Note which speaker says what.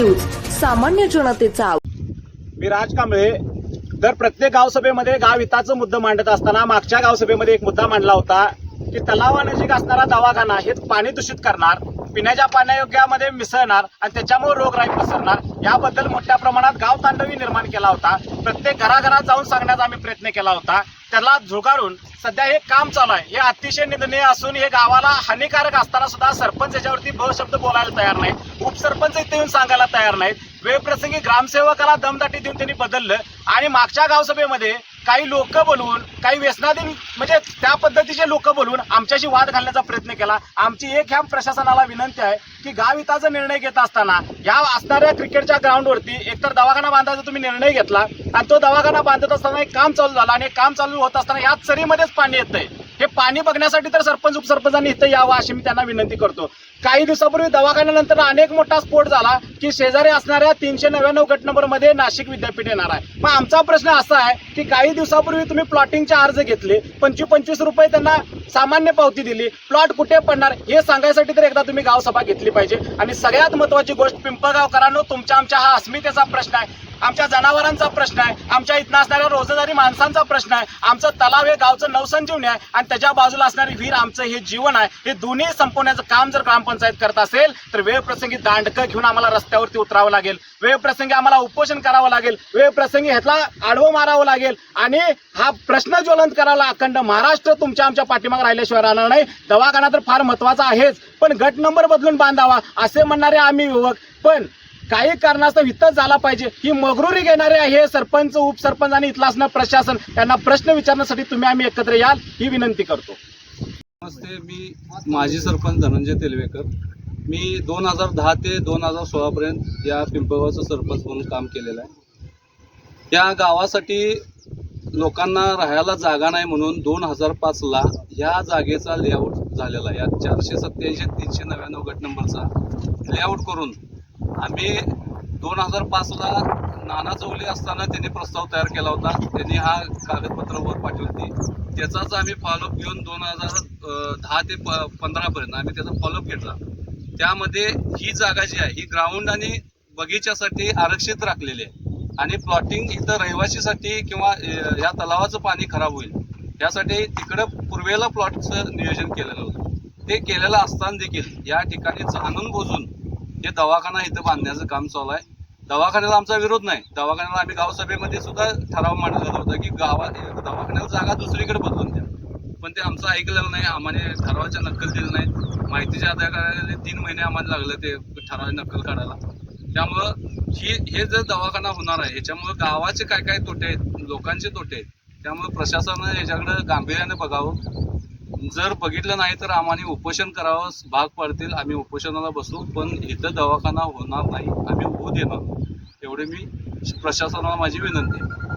Speaker 1: सामान्य जनतेचा
Speaker 2: मी राज कांबळे. दर प्रत्येक गावसभेमध्ये गाव हिताचा मुद्दा मांडत असताना मागच्या गावसभेमध्ये एक मुद्दा मांडला होता की तलावानजीक असणारा दवाखाना हे पाणी दूषित करणार पिण्याच्या पाण्यायोग्यामध्ये मिसळणार आणि त्याच्यामुळे रोगराई पसरणार याबद्दल मोठ्या प्रमाणात गाव तांडवी निर्माण केला होता. प्रत्येक घराघरात जाऊन सांगण्याचा आम्ही प्रयत्न केला होता. त्याला झुगारून सध्या हे काम चालू आहे. हे अतिशय निंदनीय असून हे गावाला हानिकारक असताना सुद्धा सरपंच याच्यावरती ब शब्द बोलायला तयार नाहीत. उपसरपंच इथे येऊन सांगायला तयार नाहीत. वेळप्रसंगी ग्रामसेवकाला दमदाटी देऊन त्यांनी बदललं आणि मागच्या गावसभेमध्ये काही लोक बोलवून काही व्यसनाधीन म्हणजे त्या पद्धतीचे लोक बोलवून आमच्याशी वाद घालण्याचा प्रयत्न केला. आमची एक ह्या प्रशासनाला विनंती आहे की गाव हिताचा निर्णय घेत असताना या असणाऱ्या क्रिकेटच्या ग्राउंडवरती एकतर दवाखाना बांधायचा तुम्ही निर्णय घेतला आणि तो दवाखाना बांधत असताना एक काम चालू झालं आणि एक काम चालू होत असताना याच सरीमध्येच पाणी येतंय. हे पाणी बघण्यासाठी तर सरपंच उपसरपंचांनी इथं यावं अशी मी त्यांना विनंती करतो. काही दिवसापूर्वी दवाखान्यानंतर अनेक मोठा स्फोट झाला की शेजारी असणाऱ्या तीनशे नव्याण्णव गट नंबरमध्ये नाशिक विद्यापीठ येणार आहे. मग आमचा प्रश्न असा आहे की काही दिवसापूर्वी तुम्ही प्लॉटिंगचे अर्ज घेतले पंचवीस पंचवीस रुपये त्यांना सामान्य पावती दिली प्लॉट कुठे पडणार हे सांगायसाठी तर एकदा तुम्ही गावसभा घेतली पाहिजे. आणि सगळ्यात महत्वाची गोष्ट पिंपळगावकरांनो तुमच्या आमच्या हा अस्मितेचा प्रश्न आहे. आमच्या जनावरांचा प्रश्न आहे. आमच्या इथं असणाऱ्या रोजंदारी माणसांचा प्रश्न आहे. आमचं तलाव हे गावचं नवसंजीवनी आहे. आणि त्याच्या बाजूला असणारी विहीर आमचं हे जीवन आहे. हे दोन्ही संपवण्याचं काम जर ग्रामपंचायत करत असेल तर वेळप्रसंगी दांडकं घेऊन आम्हाला रस्त्यावरती उतरावं लागेल. वेळप्रसंगी आम्हाला उपोषण करावं लागेल. वेळ प्रसंगी ह्यातला आडवं मारावं लागेल. आणि हा प्रश्न ज्वलंत करायला अखंड महाराष्ट्र तुमच्या आमच्या पाठीमागे राहिल्याशिवाय राहणार नाही. दवाखाना तर फार महत्त्वाचा आहेच. पण गट नंबर बदलून बांधावा असे म्हणणारे आम्ही युवक. पण काही कारणास्तव इथंच झाला पाहिजे. ही मगरुरी घेणारे आहे सरपंच उपसरपंच आणि इथलं असणं प्रशासन. यांना प्रश्न विचारण्यासाठी तुम्ही आम्ही एकत्र याल ही विनंती करतो.
Speaker 3: नमस्ते मी माजी सरपंच धनंजय तेलवेकर. मी दोन हजार दहा ते दोन हजार सोळापर्यंत या पिंपळगावचं सरपंच म्हणून काम केलेलं आहे. या गावासाठी लोकांना राहायला जागा नाही म्हणून दोन हजार पाचला ह्या जागेचा लेआउट झालेला आहे. या चारशे सत्याऐंशी तीनशे नव्याण्णव गट नंबरचा लेआउट करून आम्ही दोन हजार पाचला नाना चौले असताना त्यांनी प्रस्ताव तयार केला होता. त्यांनी हा कागदपत्र वर पाठवली होती. त्याचाच आम्ही फॉलोअप घेऊन दोन हजार दहा ते प पंधरापर्यंत आम्ही त्याचा फॉलोअप घेतला. त्यामध्ये ही जागा जी आहे ही ग्राउंड आणि बगीच्यासाठी आरक्षित राखलेली आहे. आणि प्लॉटिंग इथं रहिवासीसाठी किंवा या तलावाचं पाणी खराब होईल. यासाठी तिकडं पूर्वेला प्लॉटचं नियोजन केलेलं होतं. ते केलेलं असताना देखील या ठिकाणी जाणून बोजून हे दवाखाना इथं बांधण्याचं काम चालू आहे. दवाखान्याला आमचा विरोध नाही. दवाखान्याला आम्ही गावसभेमध्ये सुद्धा ठराव मांडला होता की गावात दवाखान्याला जागा दुसरीकडे बदलून द्या. पण ते आमचं ऐकलेलं नाही. आम्हाला ठरावाच्या नक्कल दिलं नाही. माहितीच्या अधिकाऱ्याने तीन महिने आम्हाला लागले ते ठराव नक्कल काढायला. त्यामुळं ही हे जर दवाखाना होणार आहे ह्याच्यामुळं गावाचे काय काय तोटे आहेत लोकांचे तोटे आहेत त्यामुळं प्रशासनानं याच्याकडं गांभीर्याने बघावं. जर बघितलं नाही तर आम्हाला उपोषण करावं भाग पाडतील आम्ही उपोषणाला बसू पण इथं दवाखाना होणार नाही आम्ही होऊ देणार. एवढे मी प्रशासनाला माझी विनंती आहे.